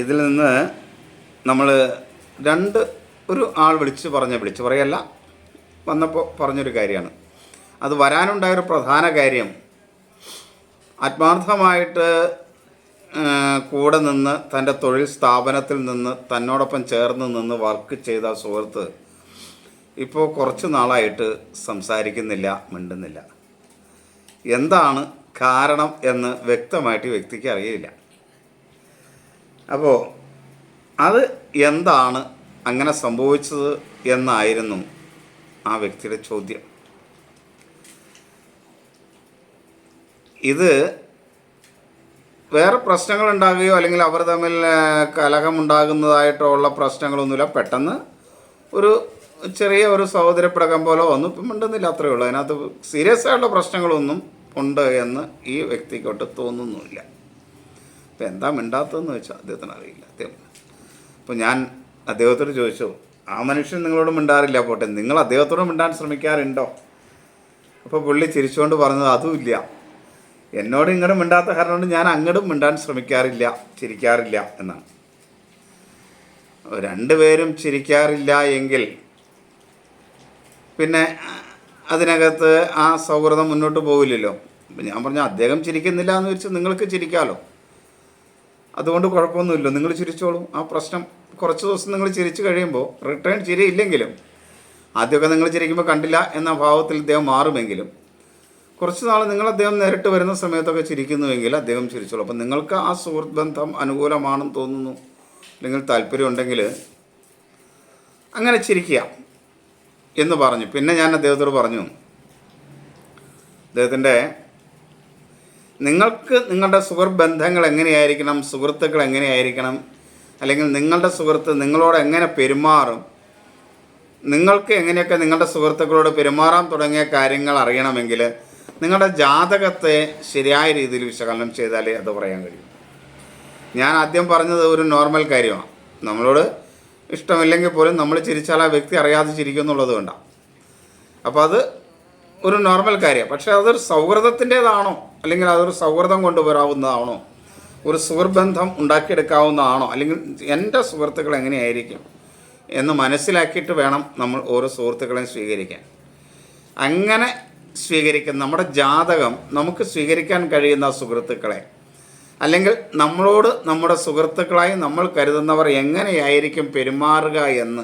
ഇതിൽ നിന്ന് നമ്മൾ രണ്ട് ഒരു ആൾ വിളിച്ച് പറഞ്ഞ വിളിച്ച് പറയല്ല വന്നപ്പോൾ പറഞ്ഞൊരു കാര്യമാണ്. അത് വരാനുണ്ടായൊരു പ്രധാന കാര്യം ആത്മാർത്ഥമായിട്ട് കൂടെ നിന്ന് തന്റെ തൊഴിൽ സ്ഥാപനത്തിൽ നിന്ന് തന്നോടൊപ്പം ചേർന്ന് നിന്ന് വർക്ക് ചെയ്ത സുഹൃത്ത് ഇപ്പോൾ കുറച്ച് നാളായിട്ട് സംസാരിക്കുന്നില്ല മിണ്ടുന്നില്ല. എന്താണ് കാരണം എന്ന് വ്യക്തമായിട്ട് വ്യക്തിക്ക് അറിയില്ല. അപ്പോൾ അത് എന്താണ് അങ്ങനെ സംഭവിച്ചത് എന്നായിരുന്നു ആ വ്യക്തിയുടെ ചോദ്യം. ഇത് വേറെ പ്രശ്നങ്ങൾ ഉണ്ടാകുകയോ അല്ലെങ്കിൽ അവർ തമ്മിൽ കലഹമുണ്ടാകുന്നതായിട്ടോ ഉള്ള പ്രശ്നങ്ങളൊന്നുമില്ല. പെട്ടെന്ന് ഒരു ചെറിയ ഒരു സഹോദരപ്പിടക്കം പോലെ ഒന്നും ഇപ്പം മിണ്ടുന്നില്ല അത്രയേ ഉള്ളൂ. അതിനകത്ത് സീരിയസ് ആയിട്ടുള്ള പ്രശ്നങ്ങളൊന്നും ഉണ്ട് എന്ന് ഈ വ്യക്തിക്കോട്ട് തോന്നുന്നുമില്ല. ഇപ്പം എന്താ മിണ്ടാത്തതെന്ന് വെച്ചാൽ അദ്ദേഹത്തിന് അറിയില്ല. അദ്ദേഹം അപ്പോൾ ഞാൻ അദ്ദേഹത്തോട് ചോദിച്ചു ആ മനുഷ്യൻ നിങ്ങളോട് മിണ്ടാറില്ല പോട്ടെ നിങ്ങൾ അദ്ദേഹത്തോട് മിണ്ടാൻ ശ്രമിക്കാറുണ്ടോ? അപ്പോൾ പുള്ളി ചിരിച്ചുകൊണ്ട് പറഞ്ഞത് അതുമില്ല എന്നോട് ഇങ്ങോട്ട് മിണ്ടാത്ത കാരണം കൊണ്ട് ഞാൻ അങ്ങോട്ടും മിണ്ടാൻ ശ്രമിക്കാറില്ല ചിരിക്കാറില്ല എന്നാണ്. രണ്ടുപേരും ചിരിക്കാറില്ല എങ്കിൽ പിന്നെ അതിനകത്ത് ആ സൗഹൃദം മുന്നോട്ട് പോകില്ലല്ലോ ഞാൻ പറഞ്ഞു അദ്ദേഹം ചിരിക്കുന്നില്ല എന്ന് വെച്ച് നിങ്ങൾക്ക് ചിരിക്കാമല്ലോ അതുകൊണ്ട് കുഴപ്പമൊന്നുമില്ല. നിങ്ങൾ ചിരിച്ചോളൂ. ആ പ്രശ്നം കുറച്ച് ദിവസം നിങ്ങൾ ചിരിച്ചു കഴിയുമ്പോൾ റിട്ടേൺ ചിരിയില്ലെങ്കിലും ആദ്യമൊക്കെ നിങ്ങൾ ചിരിക്കുമ്പോൾ കണ്ടില്ല എന്ന ഭാവത്തിൽ ഇദ്ദേഹം മാറുമെങ്കിലും കുറച്ച് നാൾ നിങ്ങൾ അദ്ദേഹം നേരിട്ട് വരുന്ന സമയത്തൊക്കെ ചിരിക്കുന്നുവെങ്കിൽ അദ്ദേഹം ചിരിച്ചോളൂ. അപ്പം നിങ്ങൾക്ക് ആ സുഹൃത്ത് ബന്ധം അനുകൂലമാണെന്ന് തോന്നുന്നു. അല്ലെങ്കിൽ താല്പര്യമുണ്ടെങ്കിൽ അങ്ങനെ ചിരിക്കുക. എന്ന് പറഞ്ഞു. പിന്നെ ഞാൻ അദ്ദേഹത്തോട് പറഞ്ഞു അദ്ദേഹത്തിന്റെ നിങ്ങൾക്ക് നിങ്ങളുടെ സുഹൃത്ത് ബന്ധങ്ങൾ എങ്ങനെയായിരിക്കണം? സുഹൃത്തുക്കൾ എങ്ങനെയായിരിക്കണം? അല്ലെങ്കിൽ നിങ്ങളുടെ സുഹൃത്ത് നിങ്ങളോട് എങ്ങനെ പെരുമാറും? നിങ്ങൾക്ക് എങ്ങനെയൊക്കെ നിങ്ങളുടെ സുഹൃത്തുക്കളോട് പെരുമാറാൻ തുടങ്ങിയ കാര്യങ്ങൾ അറിയണമെങ്കിൽ നിങ്ങളുടെ ജാതകത്തെ ശരിയായ രീതിയിൽ വിശകലനം ചെയ്താലേ അത് പറയാൻ കഴിയും. ഞാൻ ആദ്യം പറഞ്ഞത് ഒരു നോർമൽ കാര്യമാണ്. നമ്മളോട് ഇഷ്ടമില്ലെങ്കിൽ പോലും നമ്മൾ ചിരിച്ചാൽ ആ വ്യക്തി അറിയാതെ ചിരിക്കുന്നുള്ളത് കൊണ്ടാണ് അപ്പോൾ അത് ഒരു നോർമൽ കാര്യമാണ് പക്ഷേ അതൊരു സൗഹൃദത്തിന്റേതാണോ? അല്ലെങ്കിൽ അതൊരു സൗഹൃദം കൊണ്ടുവരാവുന്നതാണോ? ഒരു സുഹൃബന്ധം ഉണ്ടാക്കിയെടുക്കാവുന്നതാണോ? അല്ലെങ്കിൽ എന്റെ സുഹൃത്തുക്കൾ എങ്ങനെയായിരിക്കും എന്ന് മനസ്സിലാക്കിയിട്ട് വേണം നമ്മൾ ഓരോ സുഹൃത്തുക്കളെയും സ്വീകരിക്കാൻ. അങ്ങനെ സ്വീകരിക്കുന്ന നമ്മുടെ ജാതകം നമുക്ക് സ്വീകരിക്കാൻ കഴിയുന്ന സുഹൃത്തുക്കളെ അല്ലെങ്കിൽ നമ്മളോട് നമ്മുടെ സുഹൃത്തുക്കളായി നമ്മൾ കരുതുന്നവർ എങ്ങനെയായിരിക്കും പെരുമാറുക എന്ന്.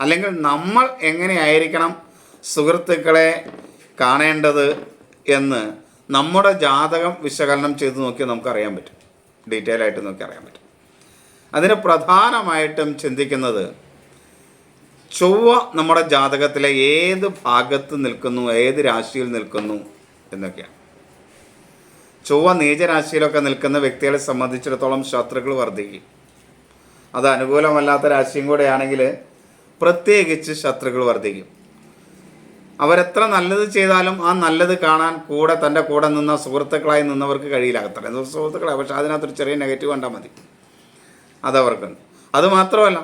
അല്ലെങ്കിൽ നമ്മൾ എങ്ങനെയായിരിക്കണം സുഹൃത്തുക്കളെ കാണേണ്ടത് എന്ന് നമ്മുടെ ജാതകം വിശകലനം ചെയ്ത് നോക്കി നമുക്കറിയാൻ പറ്റും. ഡീറ്റെയിൽ ആയിട്ട് നോക്കി അറിയാൻ പറ്റും. അതിന് പ്രധാനമായിട്ടും ചിന്തിക്കുന്നത് ചൊവ്വ നമ്മുടെ ജാതകത്തിലെ ഏത് ഭാഗത്ത് നിൽക്കുന്നു ഏത് രാശിയിൽ നിൽക്കുന്നു എന്നൊക്കെയാണ്. ചൊവ്വ നീചരാശിയിലൊക്കെ നിൽക്കുന്ന വ്യക്തികളെ സംബന്ധിച്ചിടത്തോളം ശത്രുക്കൾ വർദ്ധിക്കും. അത് അനുകൂലമല്ലാത്ത രാശിയും കൂടെ ആണെങ്കിൽ പ്രത്യേകിച്ച് ശത്രുക്കൾ വർദ്ധിക്കും. അവരെത്ര നല്ലത് ചെയ്താലും ആ നല്ലത് കാണാൻ കൂടെ തന്റെ കൂടെ നിന്ന സുഹൃത്തുക്കളായി നിന്നവർക്ക് കഴിയില്ല അത്ര പക്ഷേ പക്ഷെ അതിനകത്തൊരു ചെറിയ നെഗറ്റീവ് കണ്ടാൽ മതി. അതവർക്കുണ്ട് അതുമാത്രമല്ല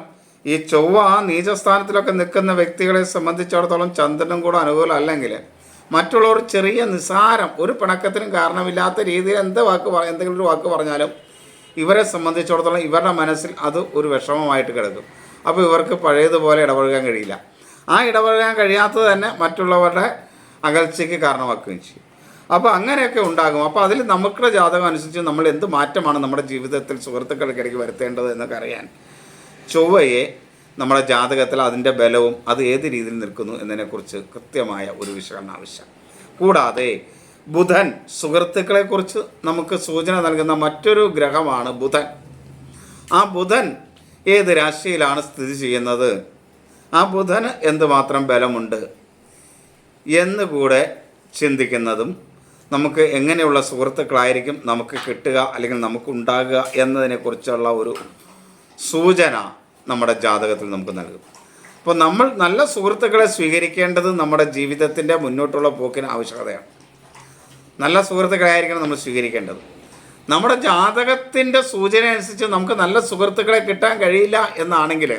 ഈ ചൊവ്വ നീചസ്ഥാനത്തിലൊക്കെ നിൽക്കുന്ന വ്യക്തികളെ സംബന്ധിച്ചിടത്തോളം ചന്ദ്രനും കൂടെ അനുകൂലം അല്ലെങ്കിൽ മറ്റുള്ളവർ ചെറിയ നിസാരം ഒരു പിണക്കത്തിനും കാരണമില്ലാത്ത രീതിയിൽ എന്ത് വാക്ക് എന്തെങ്കിലും ഒരു വാക്ക് പറഞ്ഞാലും ഇവരെ സംബന്ധിച്ചിടത്തോളം ഇവരുടെ മനസ്സിൽ അത് ഒരു വിഷമമായിട്ട് കിടക്കും. അപ്പോൾ ഇവർക്ക് പഴയതുപോലെ ഇടപഴകാൻ കഴിയില്ല. ആ ഇടപഴകാൻ കഴിയാത്തത് തന്നെ മറ്റുള്ളവരുടെ അകൽച്ചയ്ക്ക് കാരണമാക്കുകയും ചെയ്യും. അപ്പോൾ അങ്ങനെയൊക്കെ ഉണ്ടാകും. അപ്പോൾ അതിൽ നമുക്കുടെ ജാതകം അനുസരിച്ച് നമ്മൾ എന്ത് മാറ്റമാണ് നമ്മുടെ ജീവിതത്തിൽ സുഹൃത്തുക്കൾക്കിടയ്ക്ക് വരുത്തേണ്ടത് എന്നൊക്കെ അറിയാൻ ചൊവ്വയെ നമ്മുടെ ജാതകത്തിൽ അതിന്റെ ബലവും അത് ഏത് രീതിയിൽ നിൽക്കുന്നു എന്നതിനെക്കുറിച്ച് കൃത്യമായ ഒരു വിശകലനം ആവശ്യം കൂടാതെ ബുധൻ സുഹൃത്തുക്കളെക്കുറിച്ച് നമുക്ക് സൂചന നൽകുന്ന മറ്റൊരു ഗ്രഹമാണ് ബുധൻ. ആ ബുധൻ ഏത് രാശിയിലാണ് സ്ഥിതി ചെയ്യുന്നത്? ആ ബുധന് എന്തുമാത്രം ബലമുണ്ട് എന്നുകൂടെ ചിന്തിക്കുന്നതും നമുക്ക് എങ്ങനെയുള്ള സുഹൃത്തുക്കളായിരിക്കും നമുക്ക് കിട്ടുക അല്ലെങ്കിൽ നമുക്ക് ഉണ്ടാകുക എന്നതിനെക്കുറിച്ചുള്ള ഒരു സൂചന നമ്മുടെ ജാതകത്തിൽ നമുക്ക് നൽകും. അപ്പോൾ നമ്മൾ നല്ല സുഹൃത്തുക്കളെ സ്വീകരിക്കേണ്ടത് നമ്മുടെ ജീവിതത്തിന്റെ മുന്നോട്ടുള്ള പോക്കിന് ആവശ്യകതയാണ്. നല്ല സുഹൃത്തുക്കളായിരിക്കണം നമ്മൾ സ്വീകരിക്കേണ്ടത്. നമ്മുടെ ജാതകത്തിന്റെ സൂചന അനുസരിച്ച് നമുക്ക് നല്ല സുഹൃത്തുക്കളെ കിട്ടാൻ കഴിയില്ല എന്നാണെങ്കിൽ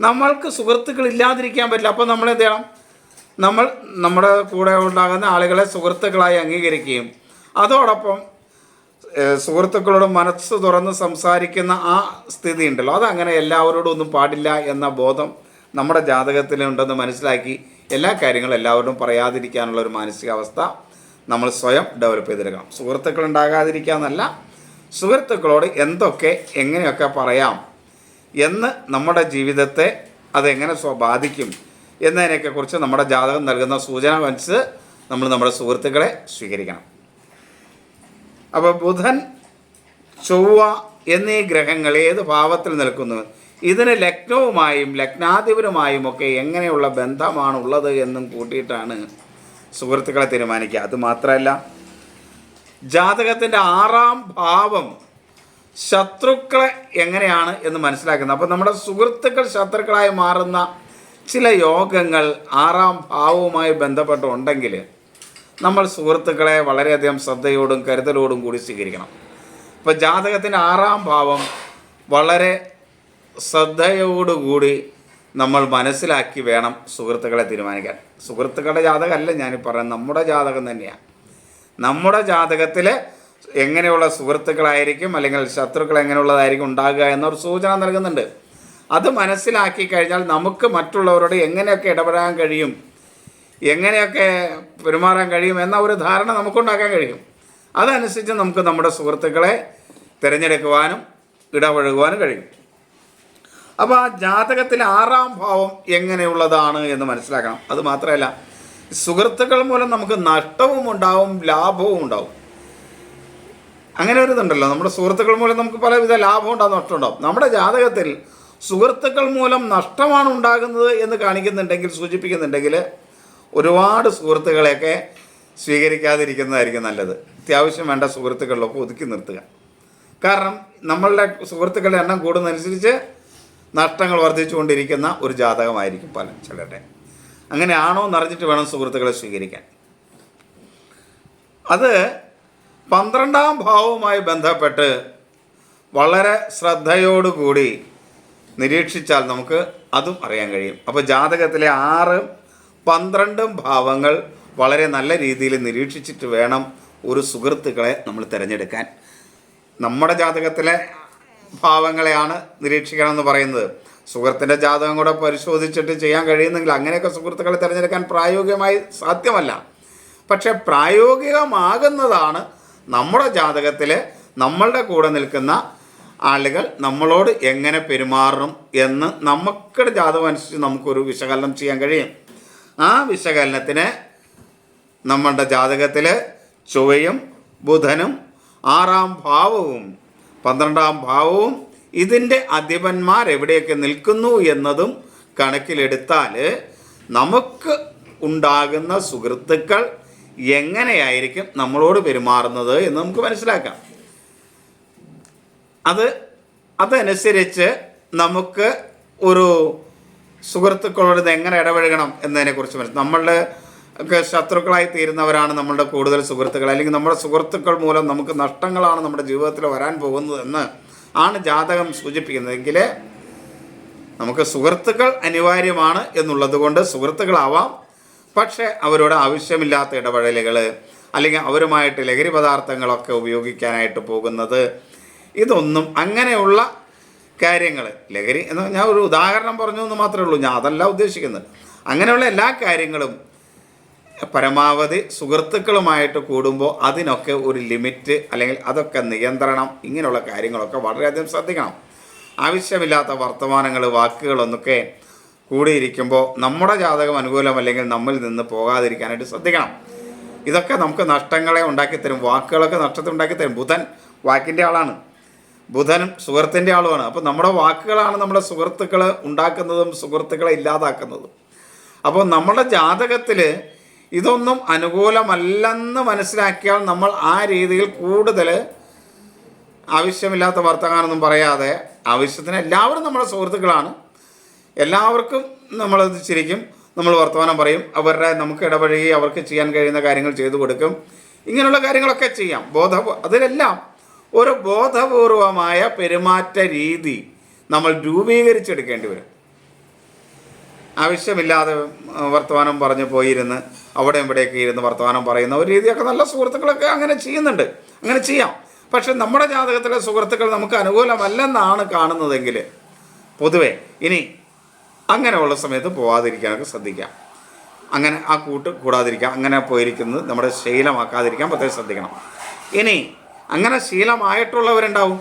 നമ്മൾക്ക് സുഹൃത്തുക്കൾ ഇല്ലാതിരിക്കാൻ പറ്റില്ല. അപ്പോൾ നമ്മൾ എന്ത് ചെയ്യണം? നമ്മൾ നമ്മുടെ കൂടെ ഉണ്ടാകുന്ന ആളുകളെ സുഹൃത്തുക്കളായി അംഗീകരിക്കുകയും അതോടൊപ്പം സുഹൃത്തുക്കളോട് മനസ്സ് തുറന്ന് സംസാരിക്കുന്ന ആ സ്ഥിതി ഉണ്ടല്ലോ അതങ്ങനെ എല്ലാവരോടും ഒന്നും പാടില്ല എന്ന ബോധം നമ്മുടെ ജാതകത്തിലുണ്ടെന്ന് മനസ്സിലാക്കി എല്ലാ കാര്യങ്ങളും എല്ലാവരോടും പറയാതിരിക്കാനുള്ള ഒരു മാനസികാവസ്ഥ നമ്മൾ സ്വയം ഡെവലപ്പ് ചെയ്തെടുക്കണം. സുഹൃത്തുക്കൾ ഉണ്ടാകാതിരിക്കുക എന്നല്ല സുഹൃത്തുക്കളോട് എന്തൊക്കെ എങ്ങനെയൊക്കെ പറയാം എന്ന് നമ്മുടെ ജീവിതത്തെ അതെങ്ങനെ ബാധിക്കും എന്നതിനെയൊക്കെ കുറിച്ച് നമ്മുടെ ജാതകം നൽകുന്ന സൂചന മനസ്സ് നമ്മൾ നമ്മുടെ സുഹൃത്തുക്കളെ സ്വീകരിക്കണം. അപ്പോൾ ബുധൻ ചൊവ്വ എന്നീ ഗ്രഹങ്ങൾ ഏത് ഭാവത്തിൽ നിൽക്കുന്നു? ഇതിന് ലഗ്നവുമായും ലഗ്നാധിപനുമായും ഒക്കെ എങ്ങനെയുള്ള ബന്ധമാണ് ഉള്ളത് എന്നും കൂട്ടിയിട്ടാണ് സുഹൃത്തുക്കളെ തീരുമാനിക്കുക. അത് മാത്രമല്ല ജാതകത്തിന്റെ ആറാം ഭാവം ശത്രുക്കളെ എങ്ങനെയാണ് എന്ന് മനസ്സിലാക്കുന്നത്. അപ്പോൾ നമ്മുടെ സുഹൃത്തുക്കൾ ശത്രുക്കളായി മാറുന്ന ചില യോഗങ്ങൾ ആറാം ഭാവവുമായി ബന്ധപ്പെട്ടുണ്ടെങ്കിൽ നമ്മൾ സുഹൃത്തുക്കളെ വളരെയധികം ശ്രദ്ധയോടും കരുതലോടും കൂടി സ്വീകരിക്കണം. ഇപ്പോൾ ജാതകത്തിന്റെ ആറാം ഭാവം വളരെ ശ്രദ്ധയോടുകൂടി നമ്മൾ മനസ്സിലാക്കി വേണം സുഹൃത്തുക്കളെ തീരുമാനിക്കാൻ. സുഹൃത്തുക്കളുടെ ജാതകമല്ല ഞാൻ പറയുന്നത് നമ്മുടെ ജാതകം തന്നെയാണ് നമ്മുടെ ജാതകത്തിൽ എങ്ങനെയുള്ള സുഹൃത്തുക്കളായിരിക്കും അല്ലെങ്കിൽ ശത്രുക്കൾ എങ്ങനെയുള്ളതായിരിക്കും ഉണ്ടാകുക എന്നൊരു സൂചന നൽകുന്നുണ്ട്. അത് മനസ്സിലാക്കി കഴിഞ്ഞാൽ നമുക്ക് മറ്റുള്ളവരോട് എങ്ങനെയൊക്കെ ഇടപെടാൻ കഴിയും എങ്ങനെയൊക്കെ പെരുമാറാൻ കഴിയും എന്ന ഒരു ധാരണ നമുക്കുണ്ടാക്കാൻ കഴിയും. അതനുസരിച്ച് നമുക്ക് നമ്മുടെ സുഹൃത്തുക്കളെ തിരഞ്ഞെടുക്കുവാനും ഇടപഴകുവാനും കഴിയും. അപ്പോൾ ആ ജാതകത്തിലെ ആറാം ഭാവം എങ്ങനെയുള്ളതാണ് എന്ന് മനസ്സിലാക്കണം. അത് മാത്രമല്ല സുഹൃത്തുക്കൾ മൂലം നമുക്ക് നഷ്ടവും ഉണ്ടാവും ലാഭവും ഉണ്ടാവും. അങ്ങനെ ഒരു ഇതുണ്ടല്ലോ. നമ്മുടെ സുഹൃത്തുക്കൾ മൂലം നമുക്ക് പലവിധ ലാഭം ഉണ്ടാകും നഷ്ടം ഉണ്ടാവും. നമ്മുടെ ജാതകത്തിൽ സുഹൃത്തുക്കൾ മൂലം നഷ്ടമാണ് ഉണ്ടാകുന്നത് എന്ന് കാണിക്കുന്നുണ്ടെങ്കിൽ സൂചിപ്പിക്കുന്നുണ്ടെങ്കിൽ ഒരുപാട് സുഹൃത്തുക്കളെയൊക്കെ സ്വീകരിക്കാതിരിക്കുന്നതായിരിക്കും നല്ലത്. അത്യാവശ്യം വേണ്ട സുഹൃത്തുക്കളിലൊക്കെ ഒതുക്കി നിർത്തുക. കാരണം നമ്മളുടെ സുഹൃത്തുക്കളുടെ എണ്ണം കൂടുന്നതനുസരിച്ച് നഷ്ടങ്ങൾ വർദ്ധിച്ചുകൊണ്ടിരിക്കുന്ന ഒരു ജാതകമായിരിക്കും പല ചിലരുടെ. അങ്ങനെയാണോ എന്നറിഞ്ഞിട്ട് വേണം സുഹൃത്തുക്കളെ സ്വീകരിക്കാൻ. അത് പന്ത്രണ്ടാം ഭാവവുമായി ബന്ധപ്പെട്ട് വളരെ ശ്രദ്ധയോടുകൂടി നിരീക്ഷിച്ചാൽ നമുക്ക് അതും അറിയാൻ കഴിയും. അപ്പോൾ ജാതകത്തിലെ ആറ് പന്ത്രണ്ടും ഭാവങ്ങൾ വളരെ നല്ല രീതിയിൽ നിരീക്ഷിച്ചിട്ട് വേണം ഒരു സുഹൃത്തുക്കളെ നമ്മൾ തിരഞ്ഞെടുക്കാൻ. നമ്മുടെ ജാതകത്തിലെ ഭാവങ്ങളെയാണ് നിരീക്ഷിക്കണം എന്ന് പറയുന്നത്. സുഹൃത്തിന്റെ ജാതകം കൂടെ പരിശോധിച്ചിട്ട് ചെയ്യാൻ കഴിയുന്നെങ്കിൽ അങ്ങനെയൊക്കെ സുഹൃത്തുക്കളെ തിരഞ്ഞെടുക്കാൻ പ്രായോഗികമായി സാധ്യമല്ല. പക്ഷേ പ്രായോഗികമാകുന്നതാണ് നമ്മുടെ ജാതകത്തിൽ നമ്മളുടെ കൂടെ നിൽക്കുന്ന ആളുകൾ നമ്മളോട് എങ്ങനെ പെരുമാറണം എന്ന് നമുക്കുടെ ജാതകം അനുസരിച്ച് നമുക്കൊരു വിശകലനം ചെയ്യാൻ കഴിയും. ആ വിശകലനത്തിന് നമ്മളുടെ ജാതകത്തിൽ ചുവയും ബുധനും ആറാം ഭാവവും പന്ത്രണ്ടാം ഭാവവും ഇതിന്റെ അധിപന്മാർ എവിടെയൊക്കെ നിൽക്കുന്നു എന്നതും കണക്കിലെടുത്താൽ നമുക്ക് ഉണ്ടാകുന്ന സുഹൃത്തുക്കൾ എങ്ങനെയായിരിക്കും നമ്മളോട് പെരുമാറുന്നത് എന്ന് നമുക്ക് മനസ്സിലാക്കാം. അത് അതനുസരിച്ച് നമുക്ക് ഒരു സുഹൃത്തുക്കളോട് ഇത് എങ്ങനെ ഇടപഴകണം എന്നതിനെക്കുറിച്ച് മനസ്സിലാക്കും നമ്മളുടെ ഒക്കെ ശത്രുക്കളായി തീരുന്നവരാണ് നമ്മളുടെ കൂടുതൽ സുഹൃത്തുക്കൾ. അല്ലെങ്കിൽ നമ്മുടെ സുഹൃത്തുക്കൾ മൂലം നമുക്ക് നഷ്ടങ്ങളാണ് നമ്മുടെ ജീവിതത്തിൽ വരാൻ പോകുന്നത് എന്ന് ആണ് ജാതകം സൂചിപ്പിക്കുന്നതെങ്കിൽ നമുക്ക് സുഹൃത്തുക്കൾ അനിവാര്യമാണ് എന്നുള്ളത് കൊണ്ട് സുഹൃത്തുക്കളാവാം. പക്ഷേ അവരോട് ആവശ്യമില്ലാത്ത ഇടപെടലുകൾ അല്ലെങ്കിൽ അവരുമായിട്ട് ലഹരി പദാർത്ഥങ്ങളൊക്കെ ഉപയോഗിക്കാനായിട്ട് പോകുന്നത് ഇതൊന്നും അങ്ങനെയുള്ള കാര്യങ്ങൾ ലഹരി എന്ന് ഞാൻ ഒരു ഉദാഹരണം പറഞ്ഞു എന്ന് മാത്രമേ ഉള്ളൂ. ഞാൻ അതല്ല ഉദ്ദേശിക്കുന്നത്. അങ്ങനെയുള്ള എല്ലാ കാര്യങ്ങളും പരമാവധി സുഹൃത്തുക്കളുമായിട്ട് കൂടുമ്പോൾ അതിനൊക്കെ ഒരു ലിമിറ്റ് അല്ലെങ്കിൽ അതൊക്കെ നിയന്ത്രണം ഇങ്ങനെയുള്ള കാര്യങ്ങളൊക്കെ വളരെയധികം ശ്രദ്ധിക്കണം. ആവശ്യമില്ലാത്ത വർത്തമാനങ്ങൾ വാക്കുകളൊന്നൊക്കെ കൂടിയിരിക്കുമ്പോൾ നമ്മുടെ ജാതകം അനുകൂലമല്ലെങ്കിൽ നമ്മിൽ നിന്ന് പോകാതിരിക്കാനായിട്ട് ശ്രദ്ധിക്കണം. ഇതൊക്കെ നമുക്ക് നഷ്ടങ്ങളെ ഉണ്ടാക്കിത്തരും വാക്കുകളൊക്കെ നഷ്ടത്തെ ഉണ്ടാക്കിത്തരും. ബുധൻ വാക്കിന്റെ ആളാണ്. ബുധനും സുഹൃത്തിന്റെ ആളുമാണ് അപ്പോൾ നമ്മുടെ വാക്കുകളാണ് നമ്മുടെ സുഹൃത്തുക്കൾ ഉണ്ടാക്കുന്നതും സുഹൃത്തുക്കളെ ഇല്ലാതാക്കുന്നതും. അപ്പോൾ നമ്മുടെ ജാതകത്തിൽ ഇതൊന്നും അനുകൂലമല്ലെന്ന് മനസ്സിലാക്കിയാൽ നമ്മൾ ആ രീതിയിൽ കൂടുതൽ ആവശ്യമില്ലാത്ത വർത്തമാനമൊന്നും പറയാതെ ആവശ്യത്തിന് എല്ലാവരും നമ്മുടെ സുഹൃത്തുക്കളാണ്. എല്ലാവർക്കും നമ്മളത് ചിരിക്കും നമ്മൾ വർത്തമാനം പറയും അവരുടെ നമുക്ക് ഇടപഴകി അവർക്ക് ചെയ്യാൻ കഴിയുന്ന കാര്യങ്ങൾ ചെയ്തു കൊടുക്കും. ഇങ്ങനെയുള്ള കാര്യങ്ങളൊക്കെ ചെയ്യാം. ബോധ അതിലെല്ലാം ഒരു ബോധപൂർവമായ പെരുമാറ്റ രീതി നമ്മൾ രൂപീകരിച്ചെടുക്കേണ്ടി വരും. ആവശ്യമില്ലാതെ വർത്തമാനം പറഞ്ഞു പോയിരുന്ന് അവിടെ ഇവിടെയൊക്കെ ഇരുന്ന് വർത്തമാനം പറയുന്ന ഒരു രീതിയൊക്കെ നല്ല സുഹൃത്തുക്കളൊക്കെ അങ്ങനെ ചെയ്യുന്നുണ്ട്. അങ്ങനെ ചെയ്യാം. പക്ഷെ നമ്മുടെ ജാതകത്തിലെ സുഹൃത്തുക്കൾ നമുക്ക് അനുകൂലമല്ലെന്നാണ് കാണുന്നതെങ്കിൽ പൊതുവെ ഇനി അങ്ങനെയുള്ള സമയത്ത് പോവാതിരിക്കാനൊക്കെ ശ്രദ്ധിക്കാം. അങ്ങനെ ആ കൂട്ട് കൂടാതിരിക്കാം. അങ്ങനെ പോയിരിക്കുന്നത് നമ്മുടെ ശീലമാക്കാതിരിക്കാൻ പ്രത്യേകം ശ്രദ്ധിക്കണം. ഇനി അങ്ങനെ ശീലമായിട്ടുള്ളവരുണ്ടാവും.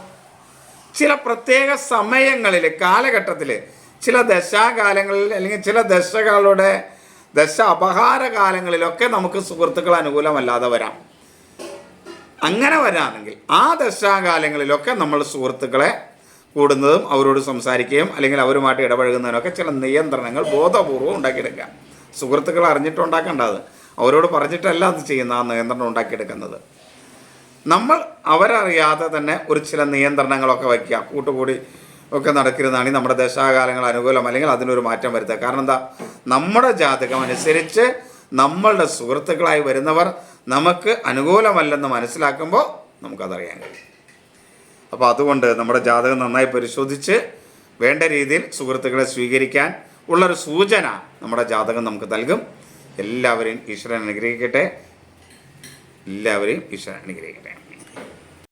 ചില പ്രത്യേക സമയങ്ങളിൽ കാലഘട്ടത്തിൽ ചില ദശാകാലങ്ങളിൽ അല്ലെങ്കിൽ ചില ദശകളുടെ ദശ അപഹാര കാലങ്ങളിലൊക്കെ നമുക്ക് സുഹൃത്തുക്കൾ അനുകൂലമല്ലാതെ വരാം. അങ്ങനെ വരാമെങ്കിൽ ആ ദശാകാലങ്ങളിലൊക്കെ നമ്മൾ സുഹൃത്തുക്കളെ കൂടുന്നതും അവരോട് സംസാരിക്കുകയും അല്ലെങ്കിൽ അവരുമായിട്ട് ഇടപഴകുന്നതിനൊക്കെ ചില നിയന്ത്രണങ്ങൾ ബോധപൂർവം ഉണ്ടാക്കിയെടുക്കുക. സുഹൃത്തുക്കൾ അറിഞ്ഞിട്ടുണ്ടാക്കേണ്ടത്. അവരോട് പറഞ്ഞിട്ടല്ല അത് ചെയ്യുന്ന ആ നിയന്ത്രണം ഉണ്ടാക്കിയെടുക്കുന്നത്. നമ്മൾ അവരറിയാതെ തന്നെ ഒരു ചില നിയന്ത്രണങ്ങളൊക്കെ വയ്ക്കുക. കൂട്ടുകൂടി ഒക്കെ നടക്കുന്നതാണ് നമ്മുടെ ദശാകാലങ്ങൾ അനുകൂലം അല്ലെങ്കിൽ അതിനൊരു മാറ്റം വരുത്തുക. കാരണം എന്താ? നമ്മുടെ ജാതകം അനുസരിച്ച് നമ്മളുടെ സുഹൃത്തുക്കളായി വരുന്നവർ നമുക്ക് അനുകൂലമല്ലെന്ന് മനസ്സിലാക്കുമ്പോൾ നമുക്കതറിയാൻ കഴിയും. അപ്പോൾ അതുകൊണ്ട് നമ്മുടെ ജാതകം നന്നായി പരിശോധിച്ച് വേണ്ട രീതിയിൽ സുഹൃത്തുക്കളെ സ്വീകരിക്കാൻ ഉള്ളൊരു സൂചന നമ്മുടെ ജാതകം നമുക്ക് നൽകും. എല്ലാവരെയും ഈശ്വരൻ അനുഗ്രഹിക്കട്ടെ. എല്ലാവരെയും ഈശ്വരൻ അനുഗ്രഹിക്കട്ടെ.